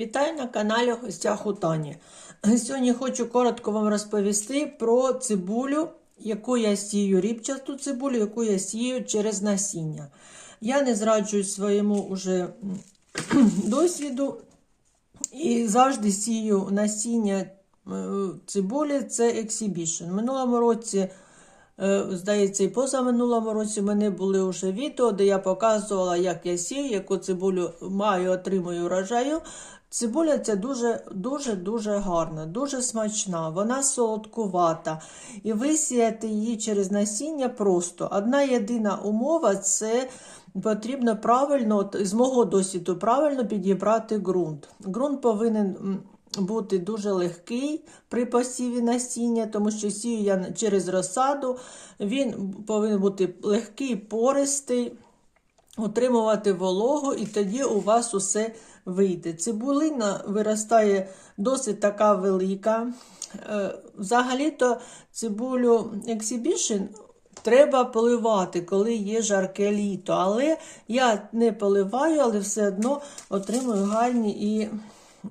Вітаю на каналі Гостях у Тані. Сьогодні хочу коротко вам розповісти про цибулю, яку я сію, рібчасту цибулю, яку я сію через насіння. Я не зраджую своєму уже досвіду і завжди сію насіння е, цибулі, це ексібішн. Минулому році. Е, Здається, і позаминулому році в мене були вже відео, де я показувала, як я сію, яку цибулю маю, отримую урожаю. Цибуля ця дуже дуже дуже гарна, дуже смачна, вона солодкувата. І висіяти її через насіння просто. Одна єдина умова це потрібно правильно, з мого досвіду, правильно підібрати ґрунт. Ґрунт повинен бути дуже легкий при посіві насіння, тому що сію я через розсаду. Він повинен бути легкий, пористий, утримувати вологу, і тоді у вас усе вийде. Цибулина виростає досить така велика. Е, Взагалі-то цибулю Exhibition треба поливати, коли є жарке літо. Але я не поливаю, але все одно отримую гарні і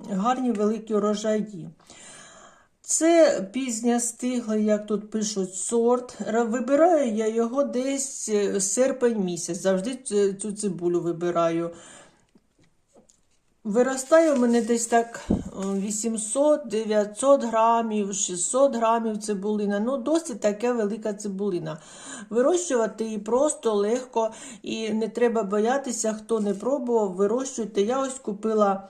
гарні великі урожаї. Це пізня стиглий, як тут пишуть, сорт. Вибираю я його десь е, серпень місяць. Завжди цю цибулю вибираю. Виростає у мене десь так е, 800-900 грамів, 600 грамів цибулина. Ну, досить таке велика цибулина. Вирощувати її просто легко і не треба боятися, хто не пробував, вирощуйте. Я ось купила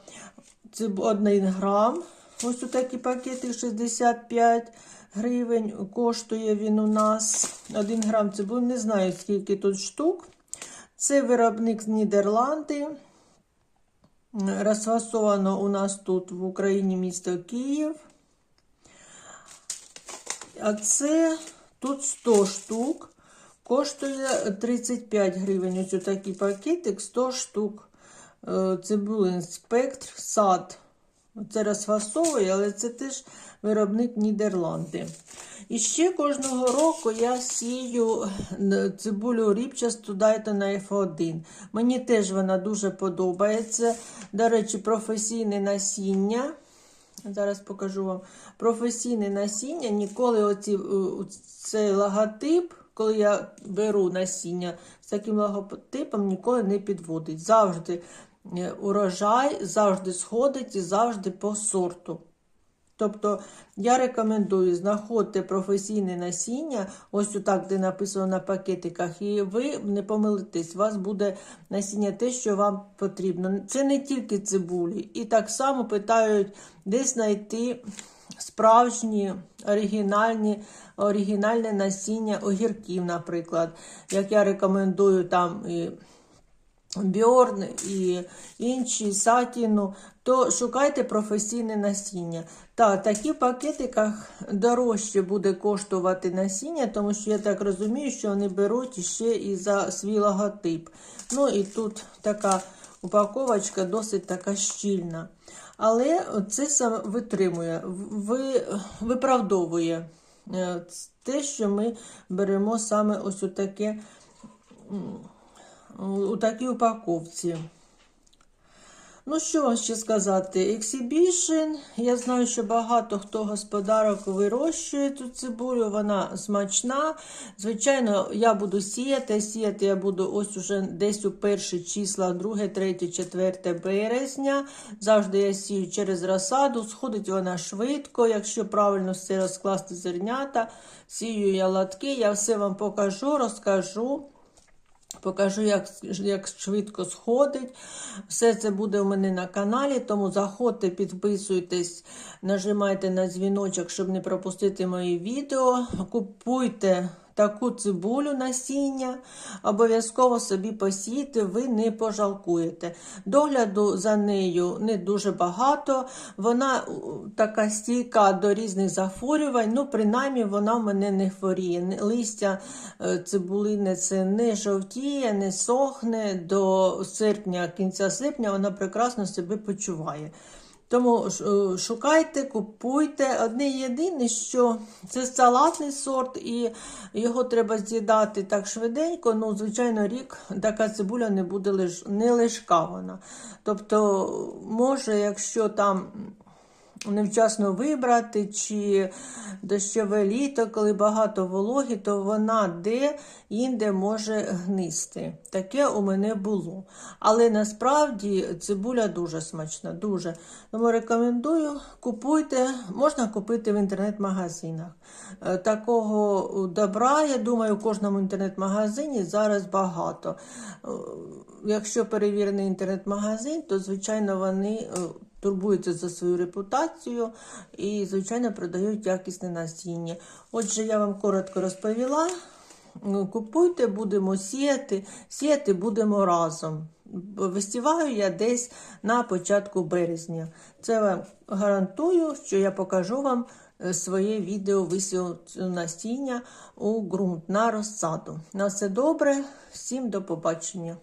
циб... 1 грам. Ось у такі пакети 65 гривень. Коштує він у нас 1 грам цибулини. Не знаю, скільки тут штук. Це виробник з Нідерланди. Розфасовано у нас тут в Україні місто Київ. А це тут 100 штук. Коштує 35 гривень. Ось такий пакетик, 100 штук. Е, Цибулин спектр, сад. Це розфасовує, але це теж виробник Нідерланди. І ще кожного року я сію цибулю ріпчасту дайте на F1. Мені теж вона дуже подобається. До речі, професійне насіння. Зараз покажу вам. Професійне насіння. Ніколи оці, е, цей логотип, коли я беру насіння з таким логотипом, ніколи не підводить. Завжди е, урожай, завжди сходить і завжди по сорту. Тобто я рекомендую знаходьте професійне насіння, ось отак, де написано на пакетиках, і ви не помилитесь, у вас буде насіння те, що вам потрібно. Це не тільки цибулі. І так само питають, де знайти справжні оригінальні, оригінальне насіння огірків, наприклад. Як я рекомендую там і Бьорн і інші сатіну, то шукайте професійне насіння. Та такі в пакетиках дорожче буде коштувати насіння, тому що я так розумію, що вони беруть ще і за свій логотип. Ну і тут така упаковочка досить така щільна. Але це саме витримує, ви, виправдовує е, те, що ми беремо саме ось таке у такій упаковці. Ну, що вам ще сказати? Exhibition. Я знаю, що багато хто господарок вирощує цю цибулю, вона смачна. Звичайно, я буду сіяти. Сіяти я буду ось уже десь у перші числа, 2, 3, 4 березня. Завжди я сію через розсаду. Сходить вона швидко, якщо правильно все розкласти зернята. Сію я латки, я все вам покажу, розкажу. Покажу, як, як швидко сходить. Все це буде у мене на каналі, тому заходьте, підписуйтесь, нажимайте на дзвіночок, щоб не пропустити мої відео. Купуйте таку цибулю насіння, обов'язково собі посійте, ви не пожалкуєте. Догляду за нею не дуже багато. Вона така стійка до різних захворювань, ну, принаймні, вона в мене не хворіє. Листя е, цибулини це не жовтіє, не сохне. До серпня, кінця серпня вона прекрасно себе почуває. Тому е, шукайте, купуйте. Одне єдине, що це салатний сорт, і його треба з'їдати так швиденько. Ну, звичайно, рік така цибуля не буде лиш, не лишка вона. Тобто, може, якщо там невчасно вибрати, чи дощове літо, коли багато вологі, то вона де-інде може гнисти. Таке у мене було. Але насправді цибуля дуже смачна, дуже. Тому рекомендую, купуйте, можна купити в інтернет-магазинах. Е, Такого добра, я думаю, у кожному інтернет-магазині зараз багато. Е, Якщо перевірений інтернет-магазин, то, звичайно, вони е, турбуються за свою репутацію і, звичайно, продають якісне насіння. Отже, я вам коротко розповіла. Ну, Купуйте, будемо сіяти, сіяти будемо разом. Висіваю я десь на початку березня. Це вам гарантую, що я покажу вам е, своє відео висіву насіння у ґрунт на розсаду. На все добре, всім до побачення.